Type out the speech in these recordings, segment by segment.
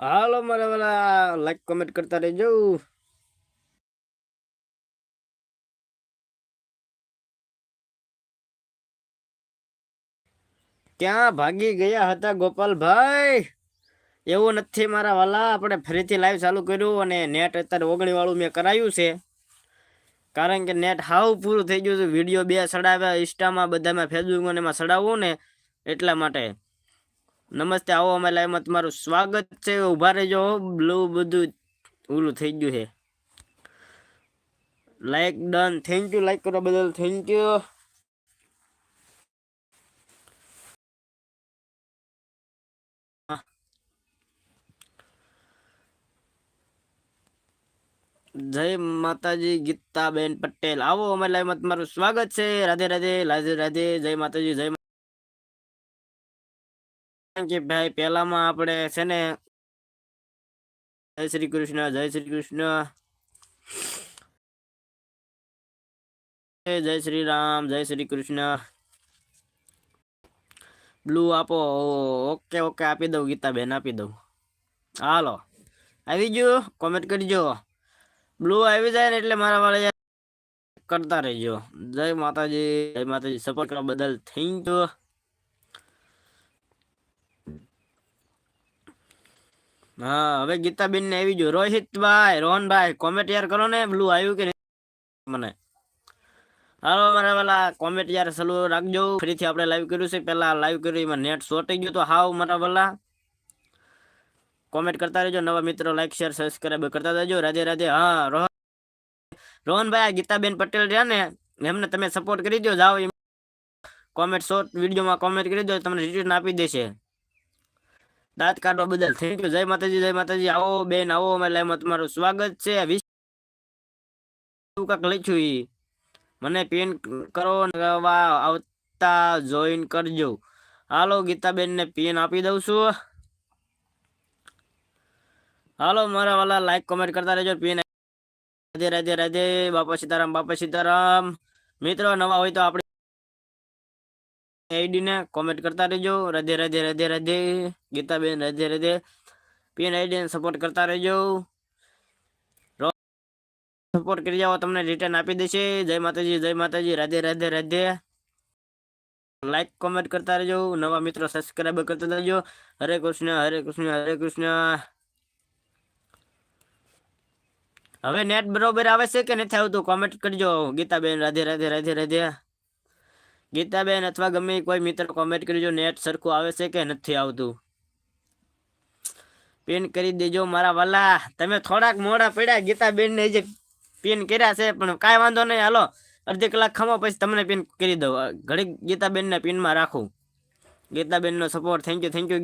હાલો, મારા વાલા like comment કરતા રહેજો. ક્યાં ભાગી ગયા હતા ગોપાલભાઈ? એવું નથી મારા વાલા, આપણે ફરીથી લાઈવ ચાલુ કર્યું અને નેટ અત્યારે ઓગણી વાળું મેં કરાયું છે. કારણ કે નેટ હાવ પૂરું થઈ ગયું છે. વીડિયો બે ચડાવ્યા ઇન્સ્ટામાં બધામાં ફેસબુકમાં એમાં ચડાવવું ને એટલા માટે. નમસ્તે, આવો અમે લાઈવમાં તમારું સ્વાગત છે. ઊભા રહેજો બ્લુ બધું ઓલું થઈ ગયું છે. Like done thank you like કરવા બદલ થેન્ક યુ જય માતાજી, ગીતાબેન પટેલ. આવો અમે લાઈવમાં તમારું સ્વાગત છે. રાધે રાધે રાધે રાધે. જય માતાજી, જય મા- કે ભાઈ, પહેલામાં આપણે છે ને જય શ્રી કૃષ્ણ, જય શ્રી કૃષ્ણ. જય શ્રી રામ, જય શ્રી કૃષ્ણ. બ્લુ આપો ઓકે ઓકે આપી દઉં, ગીતાબેન, આપી દઉં. હાલો, આવી ગયું? કોમેન્ટ કરજો બ્લુ આવી જાય ને એટલે મારા વાળા કરતા રહેજો. જય માતાજી જય માતાજી. સપોર્ટ કરવા બદલ થેન્ક યુ હા, હવે ગીતાબેન ને આવી ગયું. રોહિતભાઈ, રોહનભાઈ કોમેન્ટ યાર કરો ને. બ્લુ આવ્યું કે મને? હાલો, મારા વાલા કોમેન્ટ યાર સલુ રાખજો. ફરીથી આપણે લાઈવ કર્યું છે. પહેલા લાઈવ કર્યું, એમાં નેટ શોર્ટ ગયું તો હાવ, મારા વાલા. કોમેન્ટ કરતા રહેજો. નવા મિત્રો લાઈક શેર સબસ્ક્રાઈબ કરતા રહેજો. રાધે રાધે. હા, રોહન રોહનભાઈ ગીતાબેન પટેલ રહ્યા ને, એમને તમે સપોર્ટ કરી દો. જાઓ કોમેન્ટ શોર્ટ વિડીયોમાં કોમેન્ટ કરી દો. તમને રિટર્ન આપી દેશે. દાંત કાઢવા બદલ થેન્ક યુ. જય માતાજી જય માતાજી. આવો બેન, આવો અમે લાઈવમાં તમારું સ્વાગત છે. વીસ કાંક લખ્યું ઈ? મને પિન કરો આવતા જોઈન કરજો. હાલો ગીતાબેન ને પિન આપી દઉં છું. હાલો, મારા વાલા લાઈક કોમેન્ટ કરતા રહેજો. પિન રાધે રાધે રાધે. બાપા સીતારામ બાપા સીતારામ. મિત્રો, નવા હોય તો આપણે આઈડી ને કોમેન્ટ કરતા રહેજો રાધે રાધે રાધે રાધે ગીતાબેન રાધે રાધે પીન આઈડી ને સપોર્ટ કરતા રહેજો સપોર્ટ કરી જાઓ તમને રિટર્ન આપી દેશે જય માતાજી જય માતાજી રાધે રાધે રાધે લાઈક કોમેન્ટ કરતા રહેજો નવા મિત્રો સબસ્ક્રાઈબ કરતા રહેજો હરે કૃષ્ણ હરે કૃષ્ણ હરે કૃષ્ણ હવે નેટ બરોબર આવે છે કે નથી આવતું કોમેન્ટ કરજો ગીતાબેન રાધે રાધે રાધે રાધે ગીતાબેન અથવા ગમે કોઈ મિત્ર કોમેન્ટ કરજો નેટ સરખું આવે છે કે નથી આવતું? પિન કરી દેજો મારા વાલા. તમે થોડાક મોડા પડ્યા ગીતાબેન ને જે પિન કર્યા છે, પણ કાંઈ વાંધો નહીં. હાલો, અડધી કલાક ખમો પછી તમને પિન કરી દઉં. ઘડીક ગીતાબેન ને પિનમાં રાખું. ગીતાબેન નો support thank you thank you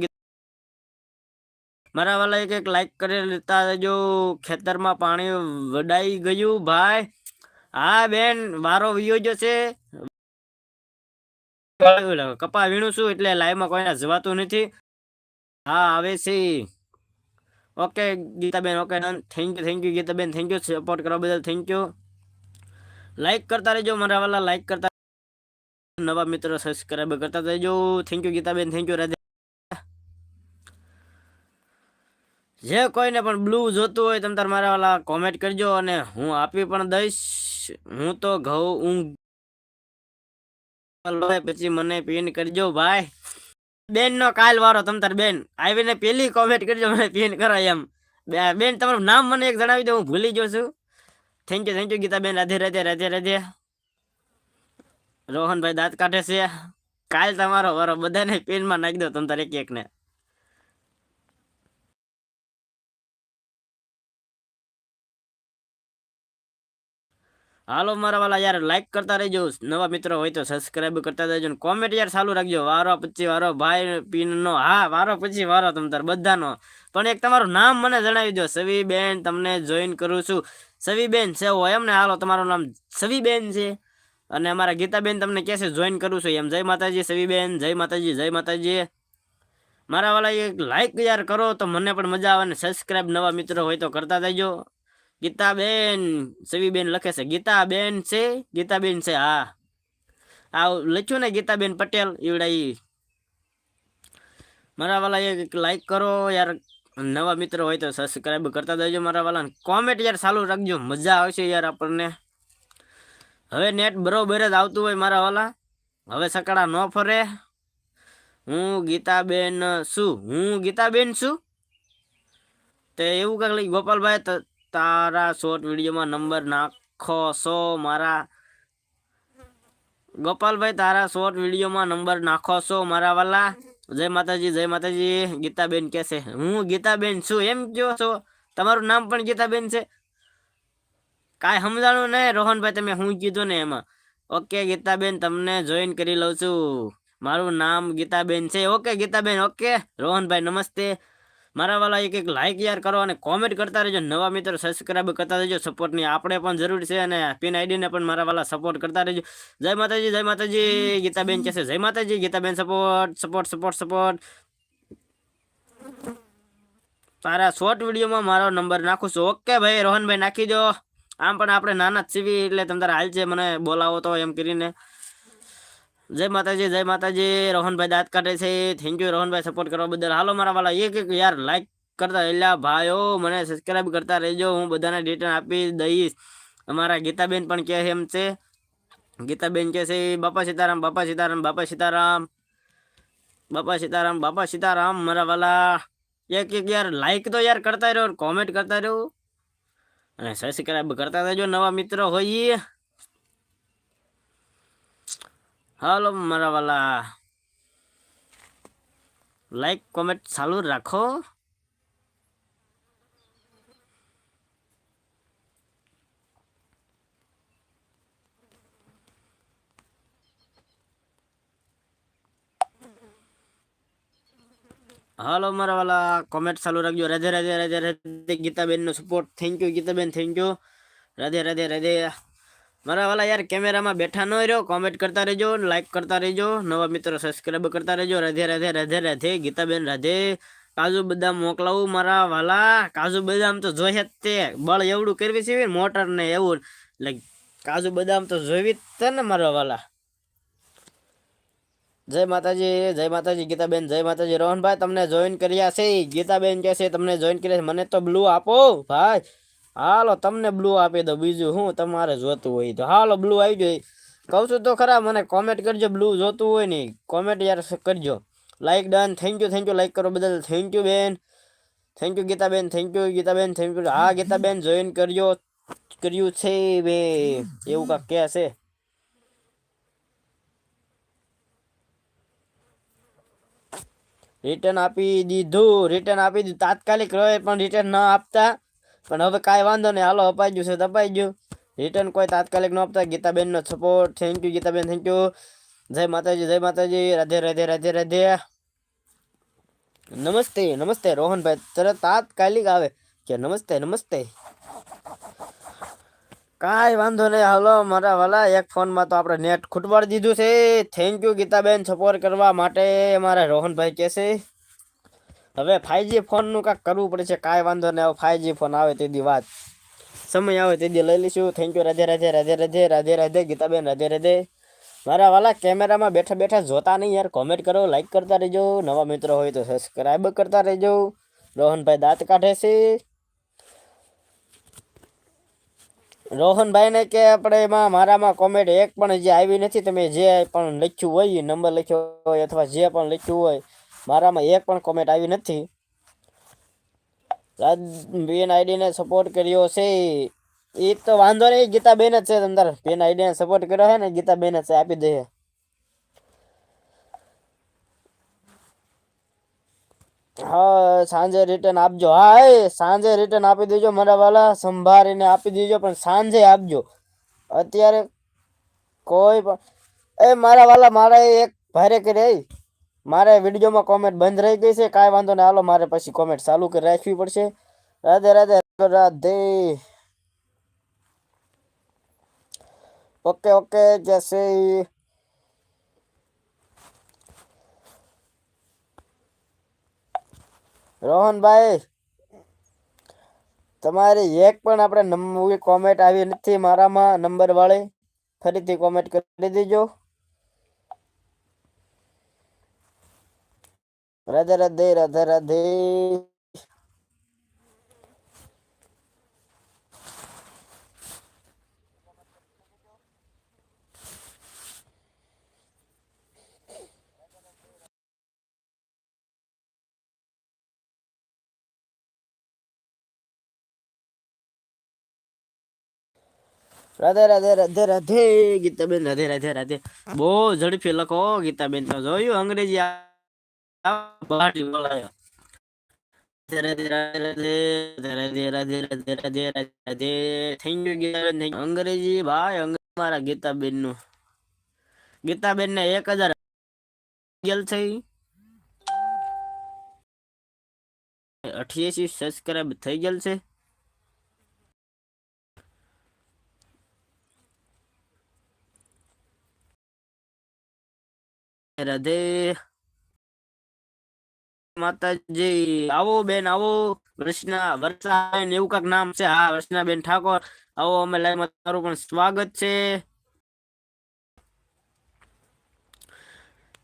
મારા વાલા, એક એક લાઈક કરી લેતા જો ખેતરમાં પાણી વડાઈ ગયું, ભાઈ. હા, બેન મારો વિયો જશે કપા વીણું છું એટલે લાઈવમાં કોઈને જવાતું નથી. હા, આવે છે. Okay Gitaben okay thank you thank you Gitaben. Thank you support કરવા બદલ થેન્ક યુ લાઈક કરતા રહેજો મારા વાલા લાઈક કરતા નવા મિત્રો સબસ્ક્રાઈબ કરતા રહેજો. Thank you Gitaben. Thank you Radhe. જે કોઈને પણ બ્લુ જોતું હોય, તમે તાર મારા વાલા કોમેન્ટ કરજો અને હું આપી પણ દઈશ. હું તો ઘઉં ઊંઘ પછી મને પિન કરજો ભાઈ. બેન નો કાલ વારો તમ તાર બેન. આવીને પેલી કોમેન્ટ કરજો, મને પિન કરાય એમ. બેન, તમારું નામ મને એક જણાવી દો, હું ભૂલી ગયો છું. Thank you thank you Gitaben Radhe Radhe Radhe Radhe. Rohanbhai દાંત કાઢે છે. કાલ તમારો વારો બધાને પિનમાં નાખી દો, તમ તાર એક એક હાલો, મારા વાલા યાર લાઈક કરતા રહેજો. નવા મિત્રો હોય તો સબસ્ક્રાઇબ કરતા રહેજો કોમેન્ટ યાર ચાલુ રાખજો. વારો પછી વારો, ભાઈ પીનનો, હા, વારો પછી વારો તમ તાર બધાનો. પણ એક તમારું નામ મને જણાવી દો. સવી બેન તમને જોઈન કરું છું. સવી બેન છે હોય એમ ને? હાલો, તમારું નામ સવી બેન છે. અને અમારા ગીતાબેન તમને કહેશે જોઈન કરું છું. એમ. જય માતાજી સવી બેન જય માતાજી જય માતાજી. મારા વાલા, એક લાઈક યાર કરો તો મને પણ મજા આવે ને સબસ્ક્રાઇબ નવા મિત્રો હોય તો કરતા જજો ગીતાબેન સવીબેન લખે છે. ગીતાબેન છે ગીતાબેન છે હા. આ લખ્યું ને ગીતાબેન પટેલ ઈવડા ઈ. મારા વાલા એક લાઈક કરો યાર. નવા મિત્રો હોય તો સબસ્ક્રાઈબ કરતા દેજો મારા વાલા. કોમેન્ટ યાર ચાલુ રાખજો. મજા આવશે યાર આપણને. હવે નેટ બરોબર જ આવતું હોય મારા વાલા. હવે સકડા ન ફરે. હું ગીતાબેન છું હું ગીતાબેન છું તે એવું કાંઈક ગોપાલભાઈ તારા શોર્ટ વિડીયોમાં નંબર નાખો સો મારા. ગોપાલભાઈ, તારા શોર્ટ વિડીયોમાં નંબર નાખો છો મારા વાલા. જય માતાજી જય માતાજી. ગીતાબેન કે છે, હું ગીતાબેન છું. એમ કહો છો? તમારું નામ પણ ગીતાબેન છે? કાંઈ સમજાણું નહીં. રોહનભાઈ, તમે હું કીધું ને એમાં? ઓકે, ગીતાબેન, તમને જોઈન કરી લઉં છું. મારું નામ ગીતાબેન છે. Okay, Gitaben, okay. રોહનભાઈ, નમસ્તે. મારા વાલા એક એક લાઇક યાર કરો અને કોમેન્ટ કરતા રહેજો. નવા મિત્રો સબસ્ક્રાઈબ કરતા રહેજો. સપોર્ટની આપણે પણ જરૂર છે અને પિન આઈડીને પણ મારા વાલા સપોર્ટ કરતા રહેજો. જય માતાજી જય માતાજી. ગીતાબેન કહેશે જય માતાજી. Gitaben support support support support તારા શોર્ટ વિડીયોમાં મારો નંબર નાખું છું. ઓકે ભાઈ, રોહનભાઈ નાખી દો. આમ પણ આપણે નાના જ સીવી એટલે તમ તારે હાલ છે. મને બોલાવો તો એમ કરીને. જય માતાજી જય માતાજી. રોહનભાઈ દાંત કાઢે છે. થેન્ક યુ રોહનભાઈ સપોર્ટ કરવા બદલ. હાલો મારા વાલા, એક એક યાર લાઈક કરતા એલા ભાઈઓ, મને સબસ્ક્રાઈબ કરતા રહેજો. હું બધાને ડિટેલ આપી દઈશ. અમારા ગીતાબેન પણ કહે એમ છે. ગીતાબેન કહે છે, બાપા સીતારામ બાપા સીતારામ બાપા સીતારામ બાપા સીતારામ બાપા સીતારામ. મારા વાલા, એક એક યાર લાઈક તો યાર કરતા રહ્યો કોમેન્ટ કરતા રહ્યો. અને સબસ્ક્રાઈબ કરતા રહેજો, નવા મિત્રો હોઈએ. હાલો, મારા વાલા. લાઈક કોમેન્ટ ચાલુ રાખો. હાલો, મારા વાલા. કોમેન્ટ ચાલુ રાખજો. રાધે રાધે રાધે રાધે. ગીતાબેન નો support thank you Gitaben. Thank you Radhe Radhe Radhe. મારા વાલા યાર કેમેરામાં બેઠા ન રહ્યો કોમેન્ટ કરતા રહેજો લાઈક કરતા રહેજો, નવા મિત્રો સબસ્ક્રાઈબ કરતા રહેજો. રાધે રાધે રાધે રાધે, ગીતાબેન, રાધે, કાજુ બદામ મોકલાવું મારા વાલા. કાજુ બદામ તો જોઈએ જ તે. બળ એવડું કરવી છે મોટર ને એવું. એટલે કાજુ બદામ તો જોઈવી જ છે ને મારા વાલા. જય માતાજી જય માતાજી, ગીતાબેન, જય માતાજી. રોહનભાઈ, તમને જોઈન કર્યા છે. ગીતાબેન કહે છે, તમને જોઈન કર્યા છે. મને તો બ્લુ આપો, ભાઈ. હાલો, તમને બ્લુ આપી દો બીજું હું તમારે જોતું હોય તો. હાલો બ્લુ આવી જાય કહું છું તો ખરા, મને કોમેન્ટ કરજો બ્લુ જોતું હોય ને કોમેન્ટ યાર કરજો. Like done thank you thank you like કરો બદલ. થેન્ક યુ બેન. Thank you Gitaben. Thank you Gitaben. Thank you હા, ગીતાબેન જોઈન કરજો. કર્યું છે, બે. એવું કાંક કહે છે. રિટર્ન આપી દીધું. રિટર્ન આપી દીધું. તાત્કાલિક રહે પણ રિટર્ન ન આપતા. પણ હવે કાંઈ વાંધો નહીં. હાલો, અપાઈ ગયું છે તો અપાઈ ગયું. રિટર્ન કોઈ તાત્કાલિક ન આપતા. ગીતાબેનનો support thank you Gitaben thank you જય માતાજી જય માતાજી. રાધે રાધે રાધે રાધે. નમસ્તે નમસ્તે, રોહનભાઈ. તરત તાત્કાલિક આવે કે નમસ્તે નમસ્તે. કાંઈ વાંધો નહીં. હાલો, મારા વાલા, એક ફોનમાં તો આપણે નેટ ખૂટવાડી દીધું છે. થેન્ક યુ ગીતાબેન સપોર્ટ કરવા માટે. મારા રોહનભાઈ કહેશે હવે ફાઈવજી ફોનનું કાંઈક કરવું પડે છે, કાંઈ વાંધો નહીં. હવે ફાઈવજી ફોન આવે તેથી વાત. સમય આવે તેથી લઈ લઈશું. Thank you Radhe Radhe Radhe Radhe Radhe Radhe, Gitaben, Radhe Radhe. મારા વાલા કેમેરામાં બેઠા બેઠા જોતા નહીં યાર. કોમેન્ટ કરો લાઈક કરતા રહેજો. નવા મિત્રો હોય તો સબસ્ક્રાઈબ કરતા રહેજો. રોહનભાઈ દાંત કાઢે છે. રોહનભાઈને કે આપણે એમાં મારામાં કોમેન્ટ એક પણ જે આવી નથી. તમે જે પણ લખ્યું હોય નંબર લખ્યો હોય અથવા જે પણ લખ્યું હોય મારામાં એક પણ કોમેન્ટ આવી નથી. બેન આઈડીને સપોર્ટ કર્યો છે. એ તો વાંધો નહીં, ગીતાબેન જ છે અંદર. બેન આઈડીને સપોર્ટ કર્યો છે ને, ગીતાબેન જ છે, આપી દઈએ હા, સાંજે રિટર્ન આપજો. હા, એ સાંજે રિટર્ન આપી દેજો મારા વાલા. સંભાળીને આપી દેજો, પણ સાંજે આપજો. અત્યારે કોઈ પણ એ મારા વાલા, મારા એક ભારે કરે મારે વિડીયોમાં કોમેન્ટ બંધ રહી ગઈ છે. કાંઈ વાંધો નહીં. હાલો, મારે પછી કોમેન્ટ ચાલુ કરી રાખવી પડશે. રાધે રાધે રાધે ઓકે ઓકે જૈસે રોહનભાઈ, તમારી એક પણ આપણે કોમેન્ટ આવી નથી મારામાં નંબર વાળી. ફરીથી કોમેન્ટ કરી દેજો. રાધે રાધે રાધે રાધે રાધે રાધે રાધે રાધે ગીતાબેન રાધે રાધે રાધે બહુ ઝડપી લખો ગીતાબેન તો જોયું અંગ્રેજી બહારથી બોલાયો ધીરે ધીરે ધીરે ધીરે ધીરે ધીરે ધીરે ધીરે રાધે થેન્ક યુ ગીતાબેન થઈ અંગ્રેજી ભાઈ મારા ગીતાબેનનું ગીતાબેન ને એક હજાર ગેલ થઈ. અઠ્યાસી સબસ્ક્રાઇબ થઈ ગયેલ છે. રાધે માતાજી, આવો બેન, આવો. વર્ષના વર્ષાબેન એવું કાક નામ છે. હા વર્ષનાબેન ઠાકોર. આવો, અમે લાઈવમાં તમારું પણ સ્વાગત છે.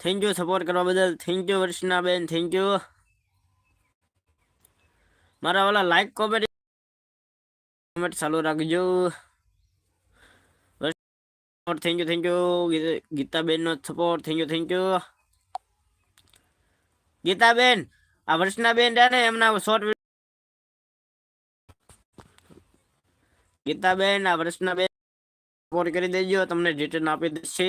થેન્ક યુ સપોર્ટ કરવા બદલ. થેન્ક યુ વર્ષના બેન થેન્ક યુ મારા વાલા લાઈક કોમેન્ટ કોમેન્ટ ચાલુ રાખજો. થેન્ક યુ થેન્ક યુ ગીતાબેન નો support thank you thank you Gitaben, આ વર્ષનાબેન રહ્યા ને એમના શોર્ટ ગીતાબેન, આ વર્ષનાબેન સપોર્ટ કરી દેજો, તમને રિટર્ન આપી દેશે.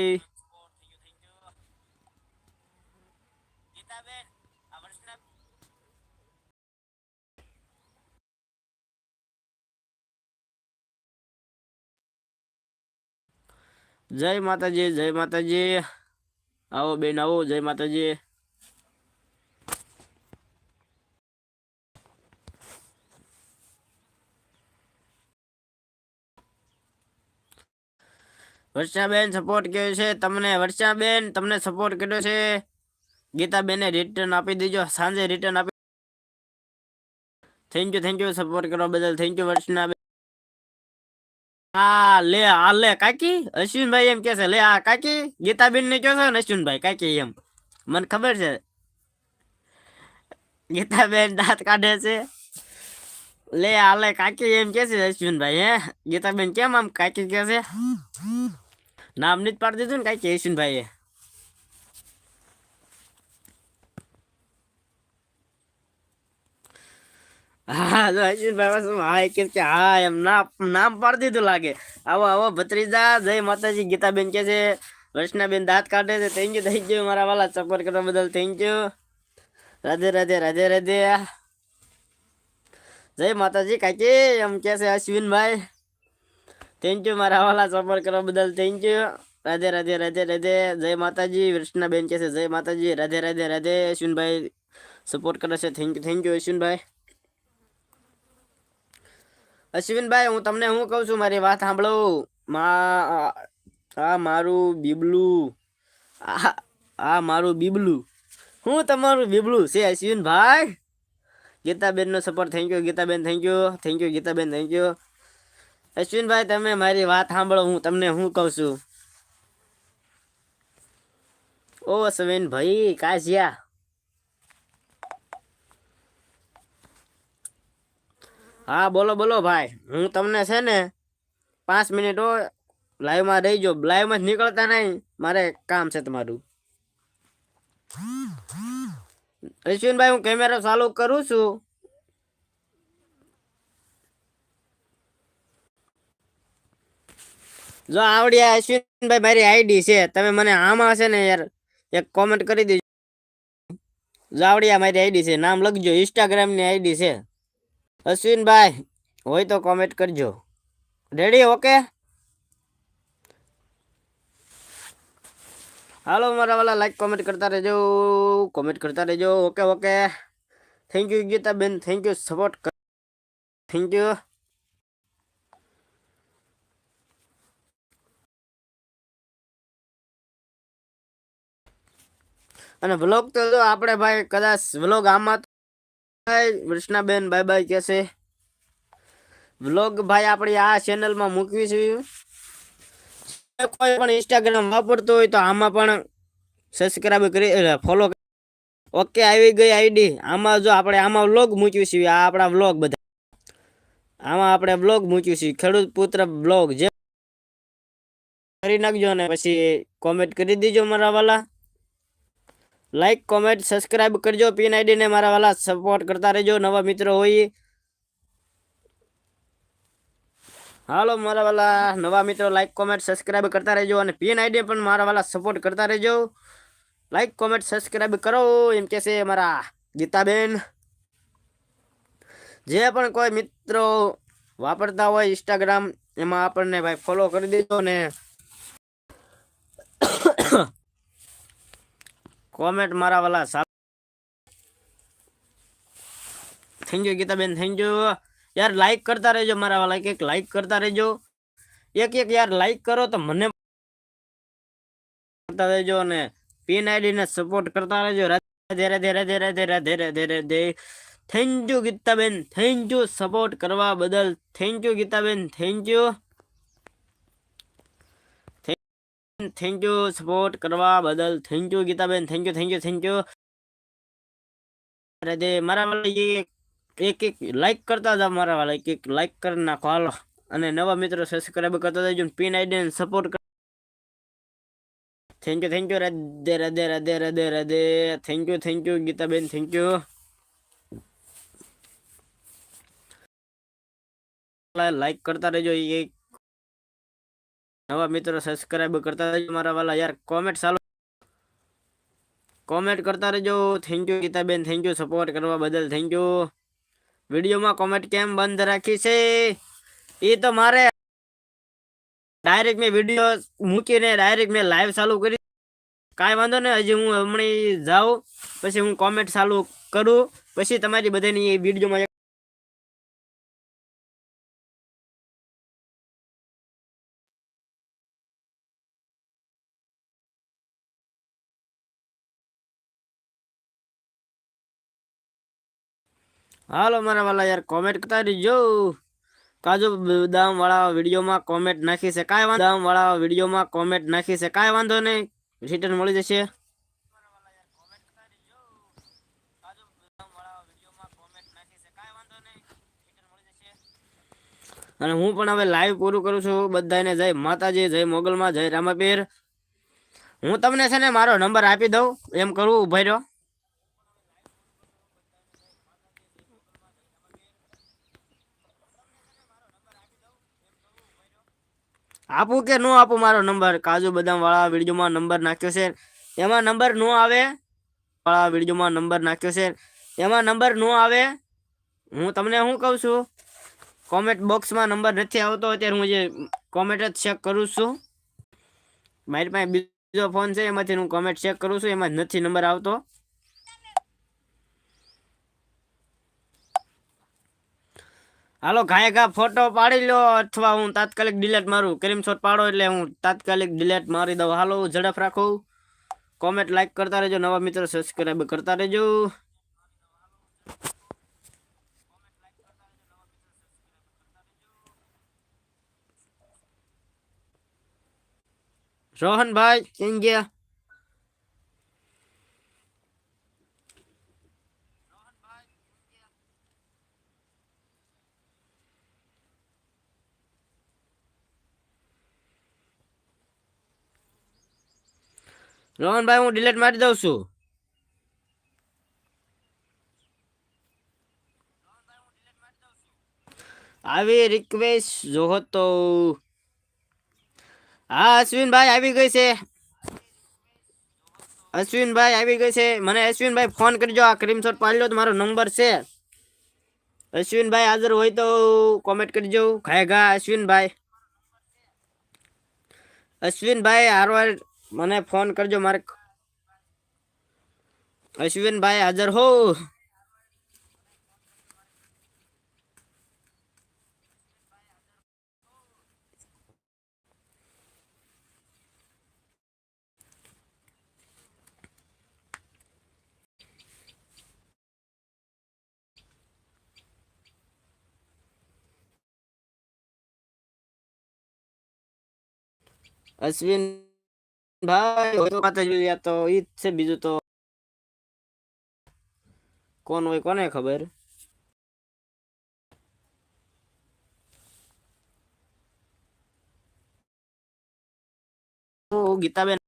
વર્ષના જય માતાજી જય માતાજી. આવો બેન, આવો, જય માતાજી. વર્ષાબેન સપોર્ટ કર્યો છે. તમને વર્ષાબેન, તમને સપોર્ટ કર્યો છે. ગીતાબેને રિટર્ન આપી દેજો. સાંજે રિટર્ન આપી thank you thank you support કરવા બદલ. થેન્ક યુ વર્ષનાબેન હા, લે, આ લે, કાકી. અશ્વિનભાઈ એમ કે છે, લે, આ કાકી. ગીતાબેન ને કહો છો ને, અશ્વિનભાઈ, કાકી એમ. મને ખબર છે. ગીતાબેન દાંત કાઢે છે. લે, આ લે, કાકી એમ કે છે અશ્વિનભાઈ, હે? ગીતાબેન કેમ આમ કાકી કે છે? નામ જ પાડી દીધું ને કાકી અશ્વિનભાઈએ હા અશ્વિનભાઈ પાછું હા કે હા એમ નામ નામ પાડી દીધું લાગે. આવો આવો, ભત્રીજા, જય માતાજી, ગીતાબેન કે છે વર્ષનાબેન દાંત કાઢે છે થેન્ક થેન્ક યુ મારા વાલા સપોર્ટ કરવા બદલ થેન્ક યુ રાધે રાધે રાધે રાધે. જય માતાજી કાકી એમ કે છે અશ્વિનભાઈ. થેન્ક યુ મારા વાલા. સપોર્ટ કરવા બદલ થેન્ક યુ રાધે રાધે રાધે રાધે. જય માતાજી. કૃષ્ણાબેન કે છે, જય માતાજી. રાધે રાધે રાધે. અશ્વિનભાઈ સપોર્ટ કરે છે. થેન્ક યુ થેન્ક યુ અશ્વિનભાઈ અશ્વિનભાઈ હું તમને શું કહું છું? મારી વાત સાંભળો. મા, આ મારું બીબલું. આ મારું બીબલું. હું તમારું બીબલું છે અશ્વિનભાઈ ગીતાબેનનો support thank you Gitaben. Thank you thank you Gitaben. Thank you અશ્વિનભાઈ, તમે મારી વાત સાંભળો, હું તમને હું કહું છું? ઓ અશ્વિન ભાઈ કાશિયા હા, બોલો બોલો ભાઈ. હું તમને છે ને પાંચ મિનિટ હો લાઈવમાં રહીજો લાઈવમાં જ નીકળતા નહીં. મારે કામ છે તમારું. અશ્વિનભાઈ, હું કેમેરા ચાલુ કરું છું. જો આવડી અશ્વિનભાઈ મારી આઈડી છે, તમે મને આમાં છે ને યાર એક કોમેન્ટ કરી દેજો. જાવડિયા મારી આઈડી છે, નામ લખજો ઇન્સ્ટાગ્રામની આઈડી છે. અશ્વિનભાઈ, હોય તો કોમેન્ટ કરજો. રેડી ઓકે હાલો, મારા વાલા લાઈક કોમેન્ટ કરતા રહેજો કોમેન્ટ કરતા રહેજો okay okay thank you Gitaben thank you support thank you અને વ્લોગ તો જો આપણે ભાઈ કદાચ વ્લોગ આમાં તો કૃષ્ણાબેન બાય બાય કહેશે. વ્લોગ ભાઈ આપણી આ ચેનલમાં મૂકવી છે. કોઈ પણ ઇન્સ્ટાગ્રામ વાપરતો હોય તો આમાં પણ સબસ્ક્રાઇબ કરી ફોલો ઓકે આવી ગઈ આઈડી આમાં જો આપણે આમાં વ્લોગ મૂક્યું છે. આ આપણા વ્લોગ બધા. આમાં આપણે વ્લોગ મૂક્યું છે. ખેડૂત પુત્ર વ્લોગ જે કરી નાખજો ને પછી કોમેન્ટ કરી દીજો મારા વાલા. લાઈક કોમેન્ટ સબસ્ક્રાઇબ કરજો. પીન આઈડી ને મારા વાલા સપોર્ટ કરતા રહેજો. નવા મિત્રો હોય. હાલો, મારા વાલા નવા મિત્રો લાઈક કોમેન્ટ સબસ્ક્રાઇબ કરતા રહેજો અને પીએન આઈડી પણ મારા વાલા સપોર્ટ કરતા રહેજો. લાઈક કોમેન્ટ સબસ્ક્રાઇબ કરો. એમ કે છે મારા ગીતાબેન. જે પણ કોઈ મિત્રો વાપરતા હોય ઇન્સ્ટાગ્રામ એમાં આપણને ભાઈ ફોલો કરી દેજો ને કોમેન્ટ મારા વાલા thank you Gitaben, thank you. યાર લાઈક કરતા રહેજો મારા વાલા. એક લાઈક કરતા રહેજો. એક એક યાર લાઈક કરો તો મને કરતા રહેજો અને પિન આઈડી ને સપોર્ટ કરતા રહેજો. ધીરે ધીરે ધીરે ધીરે ધીરે ધીરે ધીરે thank you Gitaben, thank you support કરવા બદલ. Thank you Gitaben, thank you. Thank you support કરવા બદલ thank you Gitaben. Thank you thank you thank you Radhe મારા વાળા એક એક લાઈક કરતા હતા મારા વાળા. એક એક લાઈક કરી નાખો. હાલો. અને નવા મિત્રો સબસ્ક્રાઈબ કરતા જજો પિન આઈડી ને support thank you thank you Radhe Radhe Radhe Radhe Radhe. Thank you thank you Gitaben. Thank you like કરતા રહેજો. એક નવા મિત્રો સબસ્ક્રાઇબ કરતા રહેજો મારા વાલા યાર. કોમેન્ટ ચાલુ કોમેન્ટ કરતા રહેજો. Thank you Gitaben. Thank you support કરવા બદલ. થેન્ક યુ વિડીયોમાં કોમેન્ટ કેમ બંધ રાખી છે? એ તો મારે ડાયરેક્ટ મેં વીડિયો મૂકીને ડાયરેક્ટ મેં લાઈવ ચાલુ કરી. કાંઈ વાંધો નહીં. હજી હું હમણાં જાઉં. પછી હું કોમેન્ટ ચાલુ કરું. પછી તમારી બધાની વિડીયોમાં હાલો, મારા વાલા યાર કોમેન્ટ કરતા રહીજો. કાજુ દામ વાળા વિડીયોમાં કોમેન્ટ નાખી છે વાંધો દામ વાળા વિડીયોમાં કોમેન્ટ નાખી છે વાંધો નહીં. રિટર્ન મળી જશે. અને હું પણ હવે લાઈવ પૂરું કરું છું. બધાને જય માતાજી, જય મોગલમાં, જય રામાપીર. હું તમને છે ને મારો નંબર આપી દઉં. એમ કરું, ઊભા રહ્યો. આપું કે નો આપું? મારો નંબર. કાજુ બદામ વાળા વિડીયોમાં નંબર નાખ્યો છે. એમાં નંબર નો આવે. વાળા વિડીયોમાં નંબર નાખ્યો છે. એમાં નંબર નો આવે. હું તમને શું કહું છું? કોમેન્ટ બોક્સમાં નંબર નથી આવતો, અત્યારે હું જે કોમેન્ટ જ ચેક કરું છું. મારી પાસે બીજો ફોન છે, એમાંથી હું કોમેન્ટ ચેક કરું છું, એમાં નથી નંબર આવતો. હાલો ઘાય ફોટો પાડી લો અથવા હું તાત્કાલિક ડિલેટ મારું. સ્ક્રીનશોટ પાડો એટલે હું તાત્કાલિક ડિલેટ મારી દઉં. હાલો ઝડપ રાખો. કોમેન્ટ લાઈક કરતા રહેજો, નવા મિત્રો સબસ્ક્રાઈબ કરતા રહેજો. રોહનભાઈ, કેમ ગયા? રોહનભાઈ, હું ડિલેટ મારી દઉં છું. આવી રિક્વેસ્ટ જોહો તો. હા, અશ્વિનભાઈ આવી ગઈ છે. અશ્વિનભાઈ આવી ગઈ છે. મને અશ્વિનભાઈ ફોન કરજો. આ ક્રીમશોટ પાડી લો તો મારો નંબર છે. અશ્વિનભાઈ હાજર હોય તો કોમેન્ટ કરજો. ઘા અશ્વિનભાઈ. અશ્વિનભાઈ હારવાર મને ફોન કરજો મારે અશ્વિનભાઈ હાજર હો અશ્વિન ભાઈ હોય તો માતાજી તો ઈ જ છે બીજું તો કોણ હોય કોને ખબર ગીતાબેન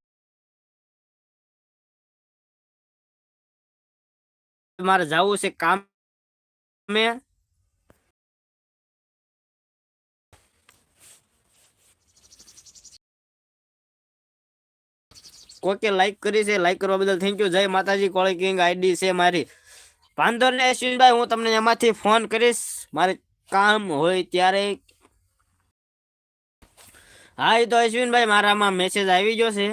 મારે જવું છે કામ મેં કોકે લાઈક કરી છે લાઈક કરવા બદલ થેન્ક યુ જય માતાજી, કોળી કિંગ આઈડી છે મારી. વાંધો ને, અશ્વિનભાઈ, હું તમને એમાંથી ફોન કરીશ. મારે કામ હોય ત્યારે. હા એ તો અશ્વિનભાઈ, મારામાં મેસેજ આવી ગયો છે.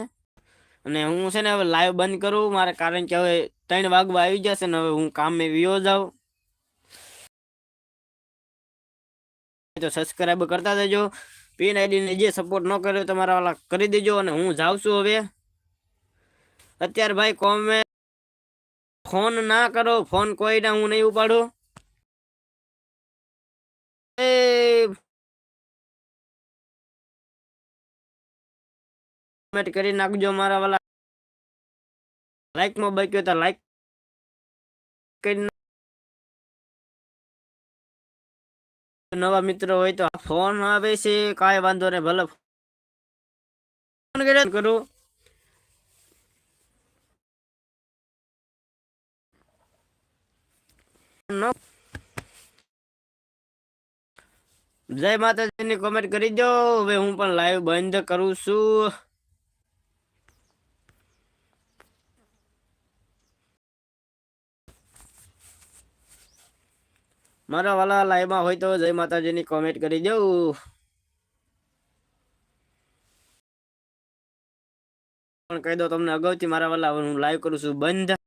અને હું છે ને હવે લાઈવ બંધ કરું, મારે કારણ કે હવે ત્રણ વાગવા આવી જશે ને હવે હું કામે વિયો જાઉં. તો સબસ્ક્રાઈબ કરતા દેજો પિન આઈડી ને જે સપોર્ટ ન કર્યો તમારા વાલા કરી દેજો અને હું જાઉં છું હવે. અત્યારે ભાઈ કોમે ફોન ના કરો, ફોન કોઈને હું નહીં ઉપાડું. એ કમેન્ટ કરી નાખજો મારા વાલા. લાઈકમાં બક્યો તો લાઈક કરી નવા મિત્રો હોય તો ફોન આવે છે, કાંઈ વાંધો નહીં, ભલે ફોન કરું. જય માતાજીની કોમેન્ટ કરી દો. હવે હું પણ લાઈવ બંધ કરું છું. મારા વાલા લાઈવમાં હોય તો જય માતાજીની કોમેન્ટ કરી દો. પણ કહી દો તમને અગાઉથી મારા વાલા હું લાઈવ કરું છું બંધ.